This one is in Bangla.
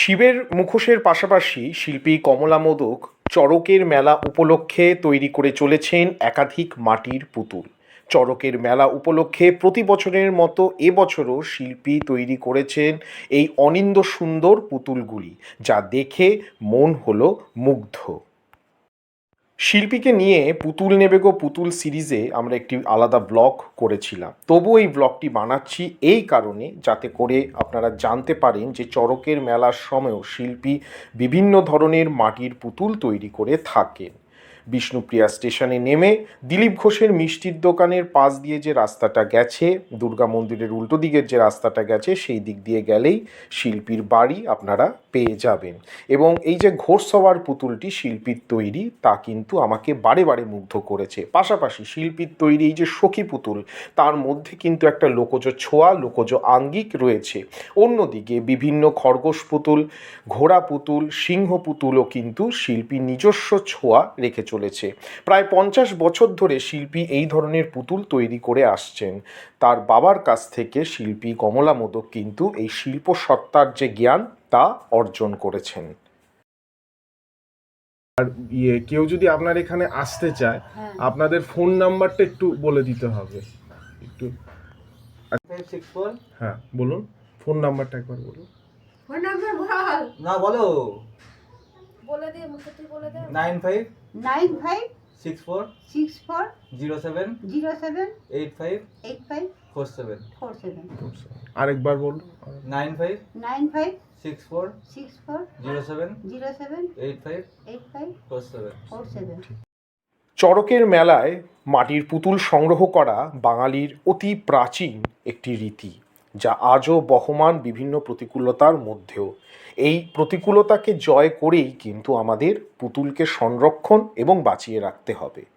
শিবের মুখোশের পাশাপাশি শিল্পী কমলা মোদক চড়কের মেলা উপলক্ষে তৈরি করে চলেছেন একাধিক মাটির পুতুল। চড়কের মেলা উপলক্ষে প্রতি বছরের মতো এবছরও শিল্পী তৈরি করেছেন এই অনিন্দ সুন্দর পুতুলগুলি, যা দেখে মন হলো মুগ্ধ। শিল্পীকে নিয়ে পুতুল নেবে গো পুতুল সিরিজে আমরা একটি আলাদা ব্লগ করেছিলাম। তবু এই ব্লগটি বানাচ্ছি এই কারণে যাতে করে আপনারা জানতে পারেন যে চরকের মেলার সময়ও শিল্পী বিভিন্ন ধরনের মাটির পুতুল তৈরি করে থাকেন। বিষ্ণুপ্রিয়া স্টেশনে নেমে দিলীপ ঘোষের মিষ্টির দোকানের পাশ দিয়ে যে রাস্তাটা গেছে, দুর্গা মন্দিরের উল্টো দিকের যে রাস্তাটা গেছে, সেই দিক দিয়ে গেলেই শিল্পীর বাড়ি আপনারা পেয়ে যাবেন। এবং এই যে ঘোড়সওয়ার পুতুলটি শিল্পীর তৈরি, তা কিন্তু আমাকে বারে বারে মুগ্ধ করেছে। পাশাপাশি শিল্পীর তৈরি এই যে সখী পুতুল, তার মধ্যে কিন্তু একটা লোকজ ছোঁয়া, লোকজ আঙ্গিক রয়েছে। অন্যদিকে বিভিন্ন খরগোশ পুতুল, ঘোড়া পুতুল, সিংহ পুতুলও কিন্তু শিল্পীর নিজস্ব ছোঁয়া রেখে চলেছে। প্রায় পঞ্চাশ বছর ধরে শিল্পী এই ধরনের পুতুল তৈরি করে আসছেন। তার বাবার কাছ থেকে শিল্পী কমলা মোদক কিন্তু এই শিল্প সত্তার যে জ্ঞান তা অর্জন করেছেন। আর ইয়ে কেউ যদি আপনার এখানে আসতে চায় হ্যাঁ। আপনাদের ফোন নাম্বারটা একটু বলে দিতে হবে। একটু হ্যাঁ বলুন। ফোন নাম্বারটা একবার বলুন। ফোন নাম্বার বল। না বলো। বলে দে মুখে তুই বলে দে। Nine five nine five six four six four zero seven zero seven eight five eight five four seven. Four seven. আরেকবার বলুন nine five nine five six four six four zero seven zero seven eight five eight five four seven. Four seven. চড়কের মেলায় মাটির পুতুল সংগ্রহ করা বাঙালির অতি প্রাচীন একটি রীতি। যা আজও বহমান বিভিন্ন প্রতিকূলতার মধ্যেও। এই প্রতিকূলতাকে জয় করেই কিন্তু আমাদের পুতুলকে সংরক্ষণ এবং বাঁচিয়ে রাখতে হবে।